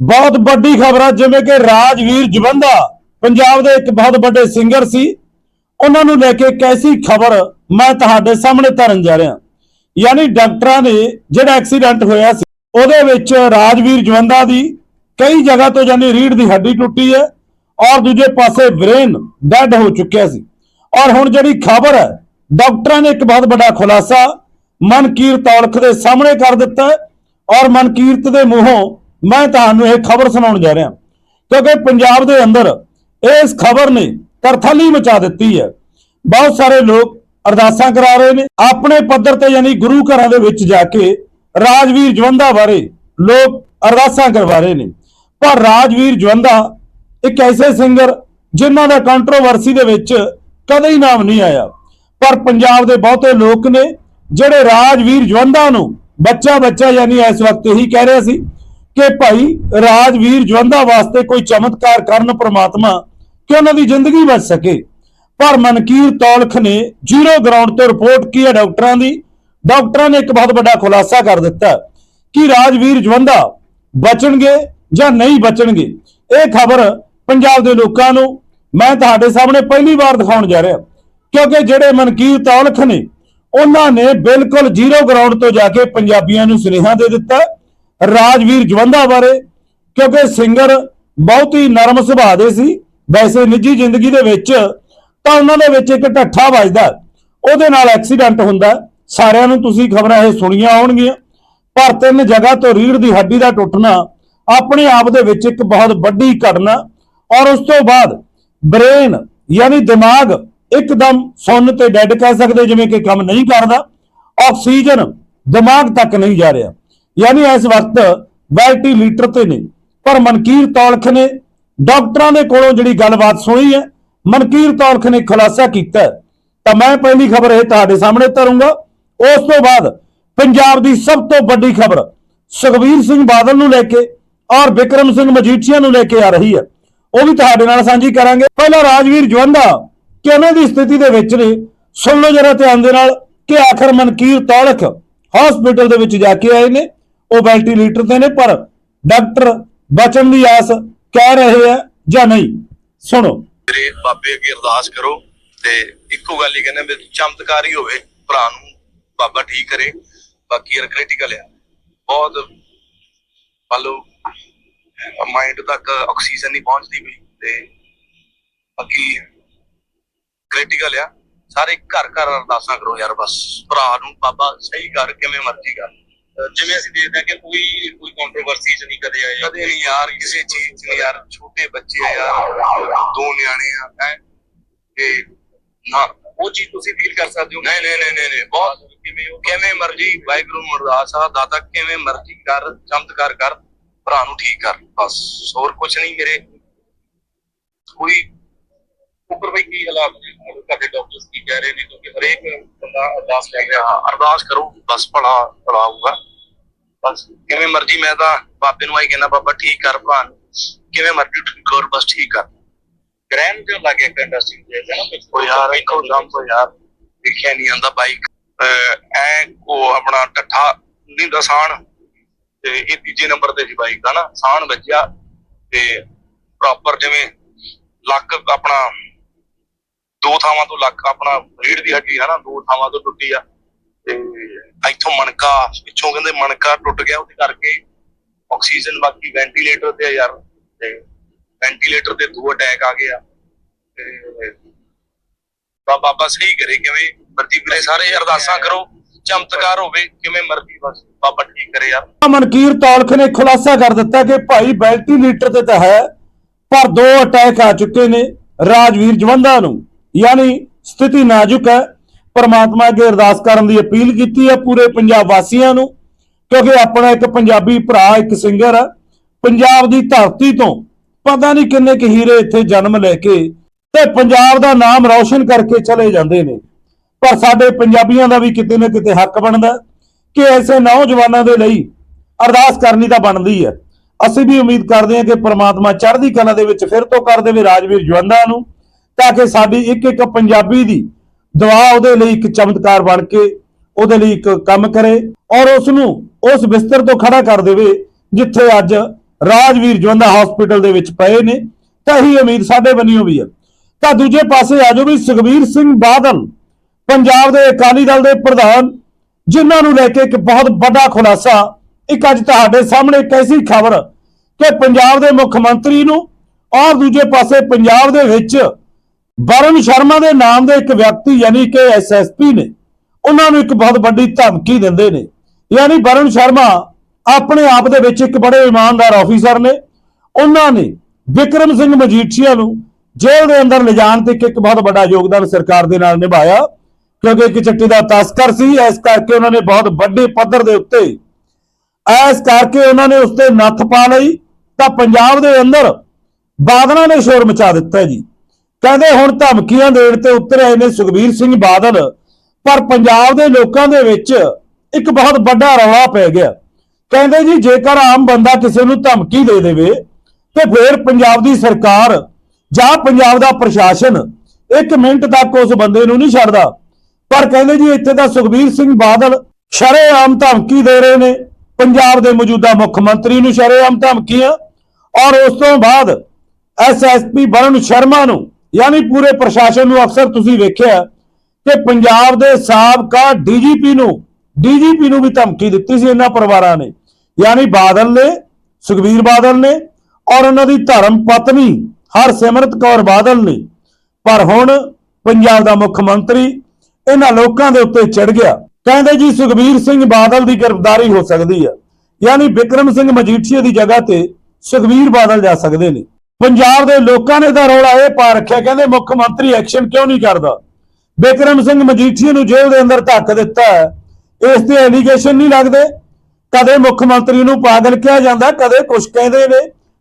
ਬਹੁਤ ਵੱਡੀ ਖਬਰ ਆ, ਜਿਵੇਂ ਕਿ ਰਾਜਵੀਰ ਜਵੰਦਾ ਪੰਜਾਬ ਦੇ ਇੱਕ ਬਹੁਤ ਵੱਡੇ ਸਿੰਗਰ ਸੀ। ਉਹਨਾਂ ਨੂੰ ਲੈ ਕੇ ਕੈਸੀ ਖਬਰ ਮੈਂ ਤੁਹਾਡੇ ਸਾਹਮਣੇ ਧਰਨ ਜਾ ਰਿਹਾ। ਯਾਨੀ ਡਾਕਟਰਾਂ ਨੇ ਜਿਹੜਾ ਐਕਸੀਡੈਂਟ ਹੋਇਆ ਸੀ, ਉਹਦੇ ਵਿੱਚ ਰਾਜਵੀਰ ਜਵੰਦਾ ਦੀ ਕਈ ਜਗ੍ਹਾ ਤੋਂ ਯਾਨੀ ਰੀੜ ਦੀ ਹੱਡੀ ਟੁੱਟੀ ਹੈ ਔਰ ਦੂਜੇ ਪਾਸੇ ਬ੍ਰੇਨ ਡੈਡ ਹੋ ਚੁੱਕਿਆ ਸੀ। ਔਰ ਹੁਣ ਜਿਹੜੀ ਖਬਰ ਹੈ, ਡਾਕਟਰਾਂ ਨੇ ਇੱਕ ਬਹੁਤ ਵੱਡਾ ਖੁਲਾਸਾ ਮਨਕੀਰਤ ਔਲਖ ਦੇ ਸਾਹਮਣੇ ਕਰ ਦਿੱਤਾ ਹੈ ਔਰ ਮਨਕੀਰਤ ਦੇ ਮੂੰਹੋਂ ਮੈਂ ਤੁਹਾਨੂੰ ਇਹ ਖਬਰ ਸੁਣਾਉਣ ਜਾ ਰਿਹਾ। ਕਿਉਂਕਿ ਪੰਜਾਬ ਦੇ ਅੰਦਰ ਇਸ ਖਬਰ ਨੇ ਤਰਥਲੀ ਮਚਾ ਦਿੱਤੀ ਹੈ। ਬਹੁਤ ਸਾਰੇ ਲੋਕ ਅਰਦਾਸਾਂ ਕਰਾ ਰਹੇ ਨੇ। ਆਪਣੇ ਪੱਧਰ ਤੇ ਯਾਨੀ ਗੁਰੂ ਘਰਾਂ ਦੇ ਵਿੱਚ ਜਾ ਕੇ ਰਾਜਵੀਰ ਜਵੰਦਾ ਬਾਰੇ ਲੋਕ ਅਰਦਾਸਾਂ ਕਰਵਾ ਰਹੇ ਨੇ। ਪਰ ਰਾਜਵੀਰ ਜਵੰਦਾ ਇੱਕ ਐਸੇ ਸਿੰਗਰ ਜਿਨ੍ਹਾਂ ਦਾ ਕੰਟਰੋਵਰਸੀ ਦੇ ਵਿੱਚ ਕਦੇ ਹੀ ਨਾਮ ਨਹੀਂ ਆਇਆ। ਪਰ ਪੰਜਾਬ ਦੇ ਬਹੁਤੇ ਲੋਕ ਨੇ ਜਿਹੜੇ ਰਾਜਵੀਰ ਜਵੰਦਾ ਨੂੰ ਬੱਚਾ ਬੱਚਾ ਯਾਨੀ ਇਸ ਵਕਤ ਇਹੀ ਕਹਿ ਰਿਹਾ ਸੀ ਕਿ ਭਾਈ ਰਾਜਵੀਰ ਜਵੰਦਾ ਵਾਸਤੇ ਕੋਈ ਚਮਤਕਾਰ ਕਰਨ ਪ੍ਰਮਾਤਮਾ ਕਿ ਉਹਨਾਂ ਦੀ ਜ਼ਿੰਦਗੀ ਬਚ ਸਕੇ। ਪਰ ਮਨਕੀਰ ਤੌਲਖ ਨੇ ਜ਼ੀਰੋ ਗਰਾਊਂਡ ਤੋਂ ਰਿਪੋਰਟ ਕੀ ਹੈ ਡਾਕਟਰਾਂ ਦੀ? ਡਾਕਟਰਾਂ ਨੇ ਇੱਕ ਬਹੁਤ ਵੱਡਾ ਖੁਲਾਸਾ ਕਰ ਦਿੱਤਾ ਕਿ ਰਾਜਵੀਰ ਜਵੰਦਾ ਬਚਣਗੇ ਜਾਂ ਨਹੀਂ ਬਚਣਗੇ। ਇਹ ਖਬਰ ਪੰਜਾਬ ਦੇ ਲੋਕਾਂ ਨੂੰ ਮੈਂ ਤੁਹਾਡੇ ਸਾਹਮਣੇ ਪਹਿਲੀ ਵਾਰ ਦਿਖਾਉਣ ਜਾ ਰਿਹਾ। ਕਿਉਂਕਿ ਜਿਹੜੇ ਮਨਕੀਰ ਤੌਲਖ ਨੇ, ਉਹਨਾਂ ਨੇ ਬਿਲਕੁਲ ਜ਼ੀਰੋ ਗਰਾਊਂਡ ਤੋਂ ਜਾ ਕੇ ਪੰਜਾਬੀਆਂ ਨੂੰ ਸੁਨੇਹਾ ਦੇ ਦਿੱਤਾ ਰਾਜਵੀਰ ਜਵੰਦਾ ਬਾਰੇ, ਕਿਉਂਕਿ ਸਿੰਗਰ ਬਹੁਤ ਹੀ ਨਰਮ ਸੁਭਾਅ ਦੇ ਸੀ। ਵੈਸੇ ਨਿੱਜੀ ਜ਼ਿੰਦਗੀ ਦੇ ਵਿੱਚ ਤਾਂ ਉਹਨਾਂ ਦੇ ਵਿੱਚ ਇੱਕ ਢੱਠਾ ਵੱਜਦਾ ਉਹਦੇ ਨਾਲ ਐਕਸੀਡੈਂਟ ਹੁੰਦਾ ਸਾਰਿਆਂ ਨੂੰ ਤੁਸੀਂ ਖਬਰਾਂ ਇਹ ਸੁਣੀਆਂ ਹੋਣਗੀਆਂ। ਪਰ ਤਿੰਨ ਜਗ੍ਹਾ ਤੋਂ ਰੀੜ ਦੀ ਹੱਡੀ ਦਾ ਟੁੱਟਣਾ ਆਪਣੇ ਆਪ ਦੇ ਵਿੱਚ ਇੱਕ ਬਹੁਤ ਵੱਡੀ ਘਟਨਾ ਔਰ ਉਸ ਤੋਂ ਬਾਅਦ ਬ੍ਰੇਨ ਯਾਨੀ ਦਿਮਾਗ ਇੱਕਦਮ ਸੁੰਨ ਤੇ ਡੈਡ ਕਹਿ ਸਕਦੇ ਜਿਵੇਂ ਕਿ ਕੰਮ ਨਹੀਂ ਕਰਦਾ। ਆਕਸੀਜਨ ਦਿਮਾਗ ਤੱਕ ਨਹੀਂ ਜਾ ਰਿਹਾ। ਯਾਨੀ ਇਸ ਵਕਤ ਵੈਲਟੀ ਲੀਟਰ ਤੇ ਨੇ। ਪਰ ਮਨਕੀਰ ਤੌਲਖ ਨੇ ਡਾਕਟਰਾਂ ਦੇ ਕੋਲੋਂ ਜਿਹੜੀ ਗੱਲਬਾਤ ਸੁਣੀ ਹੈ, ਮਨਕੀਰ ਤੌਲਖ ਨੇ ਖੁਲਾਸਾ ਕੀਤਾ ਤਾਂ ਮੈਂ ਪਹਿਲੀ ਖਬਰ ਇਹ ਤੁਹਾਡੇ ਸਾਹਮਣੇ ਧਰੂੰਗਾ ਉਸ ਤੋਂ ਬਾਅਦ ਪੰਜਾਬ ਦੀ ਸਭ ਤੋਂ ਵੱਡੀ ਖਬਰ ਸੁਖਬੀਰ ਸਿੰਘ ਬਾਦਲ ਨੂੰ ਲੈ ਕੇ ਔਰ ਵਿਕਰਮ ਸਿੰਘ ਮਜੀਠੀਆ ਨੂੰ ਲੈ ਕੇ ਆ ਰਹੀ ਹੈ। ਉਹ ਵੀ ਤੁਹਾਡੇ ਨਾਲ ਸਾਂਝੀ ਕਰਾਂਗੇ। ਪਹਿਲਾਂ ਰਾਜਵੀਰ ਜਵੰਦਾ, ਕਿਵੇਂ ਦੀ ਸਥਿਤੀ ਦੇ ਵਿੱਚ ਨੇ? ਸੁਣ ਲਓ ਜਰਾ ਧਿਆਨ ਦੇ ਨਾਲ ਕਿ ਆਖਰ ਮਨਕੀਰ ਤੌਲਖ ਹਸਪੀਟਲ ਦੇ ਵਿੱਚ ਜਾ ਕੇ ਆਏ ਨੇ। ਉਹ ਵੈਂਟੀਲੇਟਰ ਤੇ ਨੇ, ਪਰ ਡਾਕਟਰ ਬਚਣ ਦੀ ਆਸ ਕਹਿ ਰਹੇ ਆ ਜਾਂ ਨਹੀਂ? ਸੁਣੋ। ਮੇਰੇ ਬਾਬੇ ਅੱਗੇ ਅਰਦਾਸ ਕਰੋ ਤੇ ਇੱਕੋ ਗੱਲ ਹੀ ਕਹਿੰਦੇ ਵੀ ਚਮਤਕਾਰ ਹੀ ਹੋਵੇ, ਭਰਾ ਨੂੰ ਬਾਬਾ ਠੀਕ ਕਰੇ, ਬਾਕੀ ਯਾਰ ਕ੍ਰਿਟੀਕਲ ਆ। ਬਹੁਤ ਮੰਨ ਲਓ ਮਾਈਂਡ ਤੱਕ ਆਕਸੀਜਨ ਨਹੀਂ ਪਹੁੰਚਦੀ ਵੀ ਤੇ ਬਾਕੀ ਕ੍ਰਿਟੀਕਲ ਆ। ਸਾਰੇ ਘਰ ਘਰ ਅਰਦਾਸਾਂ ਕਰੋ ਯਾਰ ਬਸ, ਭਰਾ ਨੂੰ ਬਾਬਾ ਸਹੀ ਕਰ, ਕਿਵੇਂ ਮਰਜ਼ੀ ਕਰ। ਜਿਵੇਂ ਅਸੀਂ ਦੇਖਦੇ ਹਾਂ ਕਿ ਕੋਈ ਕੋਈ ਕੰਟਰੋਵਰਸੀ ਚ ਨਹੀਂ ਕਦੇ ਆਏ ਕਦੇ ਨਹੀਂ ਯਾਰ ਕਿਸੇ ਚੀਜ਼ ਚ ਯਾਰ ਛੋਟੇ ਬੱਚੇ ਆ ਯਾਰ ਦੋ ਨਿਆਣੇ ਆ ਹੈ? ਤੇ ਨਾ ਉਹ ਚੀਜ਼ ਤੁਸੀਂ ਫੀਲ ਕਰ ਸਕਦੇ ਹੋ। ਨਹੀਂ ਨਹੀਂ ਨਹੀਂ ਨਹੀਂ ਬਹੁਤ ਕਿਵੇਂ ਕਿਵੇਂ ਮਰਜ਼ੀ ਵਾਹਿਗੁਰੂ ਨੂੰ ਅਰਦਾਸ ਆ ਦਾਤਾ ਕਿਵੇਂ ਮਰਜ਼ੀ ਕਰ ਚਮਤਕਾਰ ਕਰ ਭਰਾ ਨੂੰ ਠੀਕ ਕਰ ਬਸ ਹੋਰ ਕੁਝ ਨਹੀਂ ਮੇਰੇ। ਕੋਈ ਉੱਪਰ ਬਈ ਕੀ ਹਾਲਾਤ ਨੇ? ਤੁਹਾਡੇ ਡਾਕਟਰਸ ਕੀ ਕਹਿ ਰਹੇ ਨੇ? ਕਿਉਂਕਿ ਹਰੇਕ ਬੰਦਾ ਅਰਦਾਸ ਲੈ ਰਿਹਾ। ਅਰਦਾਸ ਕਰੋ ਬਸ ਭਲਾ ਭਲਾ ਹੋਊਗਾ। ਬਸ ਕਿਵੇਂ ਮਰਜ਼ੀ ਮੈਂ ਤਾਂ ਬਾਬੇ ਨੂੰ ਆਈ ਕਹਿੰਦਾ ਬਾਬਾ ਠੀਕ ਕਰ ਭਰਾ ਨੂੰ। ਕਿਵੇਂ ਮਰਜ਼ੀ ਠੀਕ ਕਰ ਬਸ ਠੀਕ ਕਰ। ਗ੍ਰੈਂਡ ਜੋ ਲੱਗੇ ਇੱਕ ਇੰਡਸਟਰੀ ਦੇ ਹੈ ਨਾ ਉਹ ਯਾਰ ਇੱਕੋ ਦਮ ਤੋਂ ਯਾਰ। ਦੇਖਿਆ ਨਹੀਂ ਆਂਦਾ ਬਾਈਕ ਐ ਉਹ ਆਪਣਾ ਟੱਠਾ ਨਹੀਂ ਦਸਾਨ ਤੇ ਇਹ ਤੀਜੇ ਨੰਬਰ ਤੇ ਸੀ ਬਾਈਕ ਦਾ ਨਾ ਸਾਨ ਵੱਜਿਆ। ਤੇ ਪ੍ਰੋਪਰ ਜਿਵੇਂ ਲੱਕ ਆਪਣਾ ਥਾਵਾਂ ਤੋਂ ਲੱਕ ਆਪਣਾ ਰੀੜ ਦੀ ਹੱਡੀ ਹੈ ਦੋ ਥਾਵਾਂ ਤੋਂ ਟੁੱਟੀ ਆ। ਤੇ ਇੱਥੋਂ ਮਣਕਾ, ਪਿੱਛੋਂ ਕਹਿੰਦੇ ਮਣਕਾ ਟੁੱਟ ਗਿਆ, ਉਹਦੇ ਕਰਕੇ ਆਕਸੀਜਨ, ਬਾਕੀ ਵੈਂਟੀਲੇਟਰ ਤੇ ਆ ਯਾਰ, ਤੇ ਵੈਂਟੀਲੇਟਰ ਤੇ ਦੋ ਅਟੈਕ ਆ ਗਏ ਤੇ ਬਾਬਾ ਸਹੀ ਕਰੇ ਕਿਵੇਂ ਮਰਜ਼ੀ ਵੀਰੇ ਸਾਰੇ ਅਰਦਾਸਾਂ ਕਰੋ, ਚਮਤਕਾਰ ਹੋਵੇ, ਕਿਵੇਂ ਮਰਜ਼ੀ ਬਸ, ਬਾਬਾ ਠੀਕ ਕਰੇ ਯਾਰ। ਮਨਕੀਰ ਤੌਲਖ ਨੇ ਖੁਲਾਸਾ ਕਰ ਦਿੱਤਾ ਕਿ ਭਾਈ ਵੈਂਟੀਲੇਟਰ ਤੇ ਤਾਂ ਹੈ, ਪਰ ਦੋ ਅਟੈਕ ਆ ਚੁੱਕੇ ਨੇ ਰਾਜਵੀਰ ਜਵੰਦਾ ਨੂੰ। ਯਾਨੀ ਸਥਿਤੀ ਨਾਜ਼ੁਕ ਹੈ। ਪਰਮਾਤਮਾ ਅੱਗੇ ਅਰਦਾਸ ਕਰਨ ਦੀ ਅਪੀਲ ਕੀਤੀ ਹੈ ਪੂਰੇ ਪੰਜਾਬ ਵਾਸੀਆਂ ਨੂੰ, ਕਿਉਂਕਿ ਆਪਣਾ ਇੱਕ ਪੰਜਾਬੀ ਭਰਾ, ਇੱਕ ਸਿੰਗਰ ਹੈ। ਪੰਜਾਬ ਦੀ ਧਰਤੀ ਤੋਂ ਪਤਾ ਨਹੀਂ ਕਿੰਨੇ ਕੁ ਹੀਰੇ ਇੱਥੇ ਜਨਮ ਲੈ ਕੇ ਤੇ ਪੰਜਾਬ ਦਾ ਨਾਮ ਰੌਸ਼ਨ ਕਰਕੇ ਚਲੇ ਜਾਂਦੇ ਨੇ। ਪਰ ਸਾਡੇ ਪੰਜਾਬੀਆਂ ਦਾ ਵੀ ਕਿਤੇ ਨਾ ਕਿਤੇ ਹੱਕ ਬਣਦਾ ਕਿ ਐਸੇ ਨੌਜਵਾਨਾਂ ਦੇ ਲਈ ਅਰਦਾਸ ਕਰਨੀ ਤਾਂ ਬਣਦੀ ਹੈ। ਅਸੀਂ ਵੀ ਉਮੀਦ ਕਰਦੇ ਹਾਂ ਕਿ ਪ੍ਰਮਾਤਮਾ ਚੜ੍ਹਦੀ ਕਲਾ ਦੇ ਵਿੱਚ ਫਿਰ ਤੋਂ ਕਰ ਦੇਵੇ ਰਾਜਵੀਰ ਜਵੰਦਾ ਨੂੰ। ਤਾਂ ਕਿ ਸਾਡੀ ਇੱਕ ਇੱਕ ਪੰਜਾਬੀ ਦੀ ਦੁਆ ਉਹਦੇ ਲਈ ਇੱਕ ਚਮਤਕਾਰ ਬਣ ਕੇ ਉਹਦੇ ਲਈ ਇੱਕ ਕੰਮ ਕਰੇ ਔਰ ਉਸ ਨੂੰ ਉਸ ਬਿਸਤਰ ਤੋਂ ਖੜਾ ਕਰ ਦੇਵੇ, ਜਿੱਥੇ ਅੱਜ ਰਾਜਵੀਰ ਜਵੰਦਾ ਹਸਪੀਟਲ ਦੇ ਵਿੱਚ ਪਏ ਨੇ। ਤਾਂ ਹੀ ਉਮੀਦ ਸਾਡੇ ਬੰਨਿਓ ਵੀ ਹੈ ਤਾਂ ਦੂਜੇ ਪਾਸੇ ਆ ਜਾਓ ਵੀ ਸੁਖਬੀਰ ਸਿੰਘ ਬਾਦਲ, ਪੰਜਾਬ ਦੇ ਅਕਾਲੀ ਦਲ ਦੇ ਪ੍ਰਧਾਨ, ਜਿਨ੍ਹਾਂ ਨੂੰ ਲੈ ਕੇ ਇੱਕ ਬਹੁਤ ਵੱਡਾ ਖੁਲਾਸਾ, ਇੱਕ ਅੱਜ ਤੁਹਾਡੇ ਸਾਹਮਣੇ ਇੱਕ ਐਸੀ ਖਬਰ ਕਿ ਪੰਜਾਬ ਦੇ ਮੁੱਖ ਮੰਤਰੀ ਨੂੰ ਔਰ ਦੂਜੇ ਪਾਸੇ ਪੰਜਾਬ ਦੇ ਵਿੱਚ ਵਰੁਣ ਸ਼ਰਮਾ ਦੇ ਨਾਮ ਦੇ ਇੱਕ ਵਿਅਕਤੀ ਯਾਨੀ ਕਿ ਐਸਐਸਪੀ ਨੇ, ਉਹਨਾਂ ਨੂੰ ਇੱਕ ਬਹੁਤ ਵੱਡੀ ਧਮਕੀ ਦਿੰਦੇ ਨੇ। ਯਾਨੀ ਵਰੁਣ ਸ਼ਰਮਾ ਆਪਣੇ ਆਪ ਦੇ ਵਿੱਚ ਇੱਕ ਬੜੇ ਇਮਾਨਦਾਰ ਅਫੀਸਰ ਨੇ। ਉਹਨਾਂ ਨੇ ਵਿਕਰਮ ਸਿੰਘ ਮਜੀਠੀਆ ਨੂੰ ਜੇਲ੍ਹ ਦੇ ਅੰਦਰ ਲਿਜਾਣ ਤੇ ਇੱਕ ਇੱਕ ਬਹੁਤ ਵੱਡਾ ਯੋਗਦਾਨ ਸਰਕਾਰ ਦੇ ਨਾਲ ਨਿਭਾਇਆ, ਕਿਉਂਕਿ ਇੱਕ ਚੱਟੀ ਦਾ ਤਸਕਰ ਸੀ। ਇਸ ਕਰਕੇ ਉਹਨਾਂ ਨੇ ਬਹੁਤ ਵੱਡੇ ਪੱਧਰ ਦੇ ਉੱਤੇ ਇਸ ਕਰਕੇ ਉਹਨਾਂ ਨੇ ਉਸ ਤੇ ਨੱਥ ਪਾ ਲਈ। ਤਾਂ ਪੰਜਾਬ ਦੇ ਅੰਦਰ ਬਾਦਲਾਂ ਨੇ ਸ਼ੋਰ ਮਚਾ ਦਿੱਤਾ ਜੀ। ਕਹਿੰਦੇ ਹੁਣ ਧਮਕੀਆਂ ਦੇਣ ਤੇ ਉਤਰ ਆਏ ਨੇ ਸੁਖਬੀਰ ਸਿੰਘ ਬਾਦਲ, ਪਰ ਪੰਜਾਬ ਦੇ ਲੋਕਾਂ ਦੇ ਵਿੱਚ ਇੱਕ ਬਹੁਤ ਵੱਡਾ ਰੌਲਾ ਪੈ ਗਿਆ। ਕਹਿੰਦੇ ਜੀ, ਜੇਕਰ ਆਮ ਬੰਦਾ ਕਿਸੇ ਨੂੰ ਧਮਕੀ ਦੇ ਦੇਵੇ, ਤੇ ਫਿਰ ਪੰਜਾਬ ਦੀ ਸਰਕਾਰ ਜਾਂ ਪੰਜਾਬ ਦਾ ਪ੍ਰਸ਼ਾਸਨ ਇੱਕ ਮਿੰਟ ਤੱਕ ਉਸ ਬੰਦੇ ਨੂੰ ਨਹੀਂ ਛੱਡਦਾ। ਪਰ ਕਹਿੰਦੇ ਜੀ, ਇੱਥੇ ਤਾਂ ਸੁਖਬੀਰ ਸਿੰਘ ਬਾਦਲ ਸ਼ਰੇਆਮ ਧਮਕੀ ਦੇ ਰਹੇ ਨੇ। ਪੰਜਾਬ ਦੇ ਮੌਜੂਦਾ ਮੁੱਖ ਮੰਤਰੀ ਨੂੰ ਸ਼ਰੇਆਮ ਧਮਕੀਆਂ। ਔਰ ਉਸ ਤੋਂ ਬਾਅਦ ਐਸਐਸਪੀ ਵਰੁਣ ਸ਼ਰਮਾ ਨੂੰ ਯਾਨੀ ਪੂਰੇ ਪ੍ਰਸ਼ਾਸਨ ਨੂੰ ਅਕਸਰ ਤੁਸੀਂ ਵੇਖਿਆ ਕਿ ਪੰਜਾਬ ਦੇ ਸਾਬਕਾ ਡੀਜੀਪੀ ਨੂੰ ਡੀਜੀਪੀ ਨੂੰ ਵੀ ਧਮਕੀ ਦਿੱਤੀ ਸੀ ਇਹਨਾਂ ਪਰਿਵਾਰਾਂ ਨੇ। ਯਾਨੀ ਬਾਦਲ ਨੇ, ਸੁਖਬੀਰ ਬਾਦਲ ਨੇ ਔਰ ਉਹਨਾਂ ਦੀ ਧਰਮ ਪਤਨੀ ਹਰਸਿਮਰਤ ਕੌਰ ਬਾਦਲ ਨੇ। ਪਰ ਹੁਣ ਪੰਜਾਬ ਦਾ ਮੁੱਖ ਮੰਤਰੀ ਇਹਨਾਂ ਲੋਕਾਂ ਦੇ ਉੱਤੇ ਚੜ ਗਿਆ। ਕਹਿੰਦੇ ਜੀ, ਸੁਖਬੀਰ ਸਿੰਘ ਬਾਦਲ ਦੀ ਗ੍ਰਿਫਤਾਰੀ ਹੋ ਸਕਦੀ ਹੈ ਯਾਨੀ ਵਿਕਰਮ ਸਿੰਘ ਮਜੀਠੀਆ ਦੀ ਜਗ੍ਹਾ ਤੇ ਸੁਖਬੀਰ ਬਾਦਲ ਜਾ ਸਕਦੇ ਨੇ। ਪੰਜਾਬ ਦੇ ਲੋਕਾਂ ਨੇ ਤਾਂ ਰੌਲਾ ਇਹ ਪਾ ਰੱਖਿਆ, ਕਹਿੰਦੇ ਮੁੱਖ ਮੰਤਰੀ ਐਕਸ਼ਨ ਕਿਉਂ ਨਹੀਂ ਕਰਦਾ? ਵਿਕਰਮ ਸਿੰਘ ਮਜੀਠੀਆ ਨੂੰ ਜੇਲ੍ਹ ਦੇ ਅੰਦਰ ਧੱਕ ਦਿੱਤਾ ਇਸ ਤੇ ਐਲੀਗੇਸ਼ਨ ਨਹੀਂ ਲੱਗਦੇ। ਕਦੇ ਮੁੱਖ ਮੰਤਰੀ ਨੂੰ ਪਾਗਲ ਕਿਹਾ ਜਾਂਦਾ, ਕਦੇ ਕੁਛ ਕਹਿੰਦੇ ਨੇ।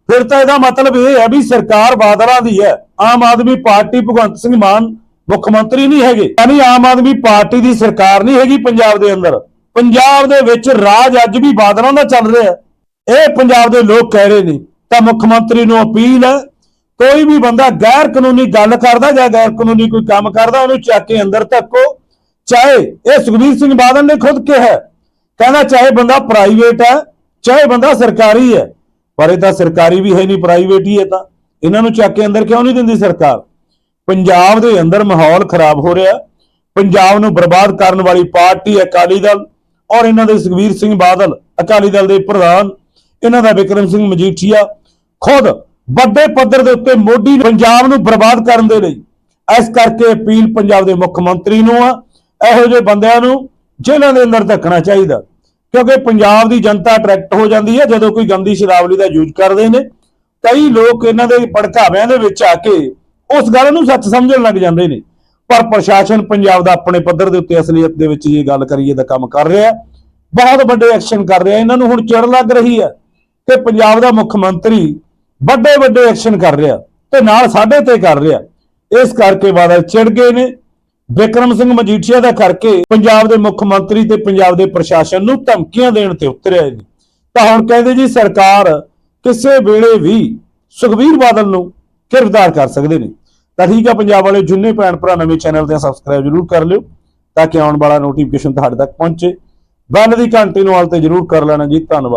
ਫਿਰ ਤਾਂ ਇਹਦਾ ਮਤਲਬ ਇਹ ਹੈ ਵੀ ਸਰਕਾਰ ਬਾਦਲਾਂ ਦੀ ਹੈ। ਆਮ ਆਦਮੀ ਪਾਰਟੀ ਭਗਵੰਤ ਸਿੰਘ ਮਾਨ ਮੁੱਖ ਮੰਤਰੀ ਨਹੀਂ ਹੈਗੇ। ਯਾਨੀ ਆਮ ਆਦਮੀ ਪਾਰਟੀ ਦੀ ਸਰਕਾਰ ਨਹੀਂ ਹੈਗੀ ਪੰਜਾਬ ਦੇ ਅੰਦਰ। ਪੰਜਾਬ ਦੇ ਵਿੱਚ ਰਾਜ ਅੱਜ ਵੀ ਬਾਦਲਾਂ ਦਾ ਚੱਲ ਰਿਹਾ ਇਹ ਪੰਜਾਬ ਦੇ ਲੋਕ ਕਹਿ ਰਹੇ ਨੇ। ਤਾਂ ਮੁੱਖ ਮੰਤਰੀ ਨੂੰ ਅਪੀਲ ਹੈ, ਕੋਈ ਵੀ ਬੰਦਾ ਗੈਰ ਕਾਨੂੰਨੀ ਗੱਲ ਕਰਦਾ ਜਾਂ ਗੈਰ ਕਾਨੂੰਨੀ ਕੋਈ ਕੰਮ ਕਰਦਾ, ਉਹਨੂੰ ਚੱਕ ਕੇ ਅੰਦਰ ਧੱਕੋ। ਚਾਹੇ ਇਹ ਸੁਖਬੀਰ ਸਿੰਘ ਬਾਦਲ ਨੇ ਖੁਦ ਕਿਹਾ ਕਹਿੰਦਾ ਚਾਹੇ ਬੰਦਾ ਪ੍ਰਾਈਵੇਟ ਹੈ, ਚਾਹੇ ਬੰਦਾ ਸਰਕਾਰੀ ਹੈ, ਪਰ ਇਹ ਤਾਂ ਸਰਕਾਰੀ ਵੀ ਹੈ ਨਹੀਂ ਪ੍ਰਾਈਵੇਟ ਹੀ ਹੈ ਤਾਂ। ਇਹਨਾਂ ਨੂੰ ਚੱਕ ਕੇ ਅੰਦਰ ਕਿਉਂ ਨਹੀਂ ਦਿੰਦੀ ਸਰਕਾਰ? ਪੰਜਾਬ ਦੇ ਅੰਦਰ ਮਾਹੌਲ ਖਰਾਬ ਹੋ ਰਿਹਾ ਪੰਜਾਬ ਨੂੰ ਬਰਬਾਦ ਕਰਨ ਵਾਲੀ ਪਾਰਟੀ ਅਕਾਲੀ ਦਲ ਔਰ ਇਹਨਾਂ ਦੇ ਸੁਖਬੀਰ ਸਿੰਘ ਬਾਦਲ, ਅਕਾਲੀ ਦਲ ਦੇ ਪ੍ਰਧਾਨ ਇਹਨਾਂ ਦਾ ਵਿਕਰਮ ਸਿੰਘ ਮਜੀਠੀਆ ਖੁਦ ਵੱਡੇ ਪੱਧਰ ਦੇ ਉੱਤੇ ਮੋਢੀ ਪੰਜਾਬ ਨੂੰ ਬਰਬਾਦ ਕਰਨ ਦੇ ਲਈ ਇਸ ਕਰਕੇ ਅਪੀਲ ਪੰਜਾਬ ਦੇ ਮੁੱਖ ਮੰਤਰੀ ਨੂੰ ਆ, ਇਹੋ ਜਿਹੇ ਬੰਦਿਆਂ ਨੂੰ ਜੇਲ੍ਹਾਂ ਦੇ ਅੰਦਰ ਧੱਕਣਾ ਚਾਹੀਦਾ, ਕਿਉਂਕਿ ਪੰਜਾਬ ਦੀ ਜਨਤਾ ਅਟਰੈਕਟ ਹੋ ਜਾਂਦੀ ਹੈ ਜਦੋਂ ਕੋਈ ਗੰਦੀ ਸ਼ਰਾਵਲੀ ਦਾ ਯੂਜ਼ ਕਰਦੇ ਨੇ। ਕਈ ਲੋਕ ਇਹਨਾਂ ਦੇ ਭੜਕਾਵਿਆਂ ਦੇ ਵਿੱਚ ਆ ਕੇ ਉਸ ਗੱਲ ਨੂੰ ਸੱਚ ਸਮਝਣ ਲੱਗ ਜਾਂਦੇ ਨੇ। ਪਰ ਪ੍ਰਸ਼ਾਸਨ ਪੰਜਾਬ ਦਾ ਆਪਣੇ ਪੱਧਰ ਦੇ ਉੱਤੇ ਅਸਲੀਅਤ ਦੇ ਵਿੱਚ ਇਹ ਗੱਲ ਕਰੀਏ ਤਾਂ ਕੰਮ ਕਰ ਰਿਹਾ ਬਹੁਤ ਵੱਡੇ ਐਕਸ਼ਨ ਕਰ ਰਿਹਾ ਇਹਨਾਂ ਨੂੰ ਹੁਣ ਚਿੜ ਲੱਗ ਰਹੀ ਹੈ। ਕਿ ਪੰਜਾਬ ਦਾ ਮੁੱਖ ਮੰਤਰੀ ਵੱਡੇ ਵੱਡੇ ਐਕਸ਼ਨ ਕਰ ਰਿਹਾ ਤੇ ਨਾਲ ਸਾਡੇ ਤੇ ਕਰ ਰਿਹਾ। ਇਸ ਕਰਕੇ ਬਾਦਲ ਚਿੜ ਗਏ ਨੇ। ਵਿਕਰਮ ਸਿੰਘ ਮਜੀਠੀਆ ਦਾ ਕਰਕੇ ਪੰਜਾਬ ਦੇ ਮੁੱਖ ਮੰਤਰੀ ਤੇ ਪੰਜਾਬ ਦੇ ਪ੍ਰਸ਼ਾਸਨ ਨੂੰ ਧਮਕੀਆਂ ਦੇਣ ਤੇ ਉਤਰਿਆ ਨੇ। ਤਾਂ ਹੁਣ ਕਹਿੰਦੇ ਜੀ ਸਰਕਾਰ ਕਿਸੇ ਵੇਲੇ ਵੀ ਸੁਖਬੀਰ ਬਾਦਲ ਨੂੰ ਗ੍ਰਿਫਤਾਰ ਕਰ ਸਕਦੇ ਨੇ। ਤਾਂ ਠੀਕ ਆ, ਪੰਜਾਬ ਵਾਲੇ ਜਿੰਨੇ ਭੈਣ ਭਰਾ ਨਵੇਂ ਚੈਨਲ ਤੇ ਸਬਸਕ੍ਰਾਈਬ ਜਰੂਰ ਕਰ ਲਿਓ ਤਾਂ ਕਿ ਆਉਣ ਵਾਲਾ ਨੋਟੀਫਿਕੇਸ਼ਨ ਤੁਹਾਡੇ ਤੱਕ ਪਹੁੰਚੇ। ਬੈਲ ਦੀ ਘੰਟੀ ਨੂੰ ਆਲ ਤੇ ਜਰੂਰ ਕਰ ਲੈਣਾ ਜੀ, ਧੰਨਵਾਦ।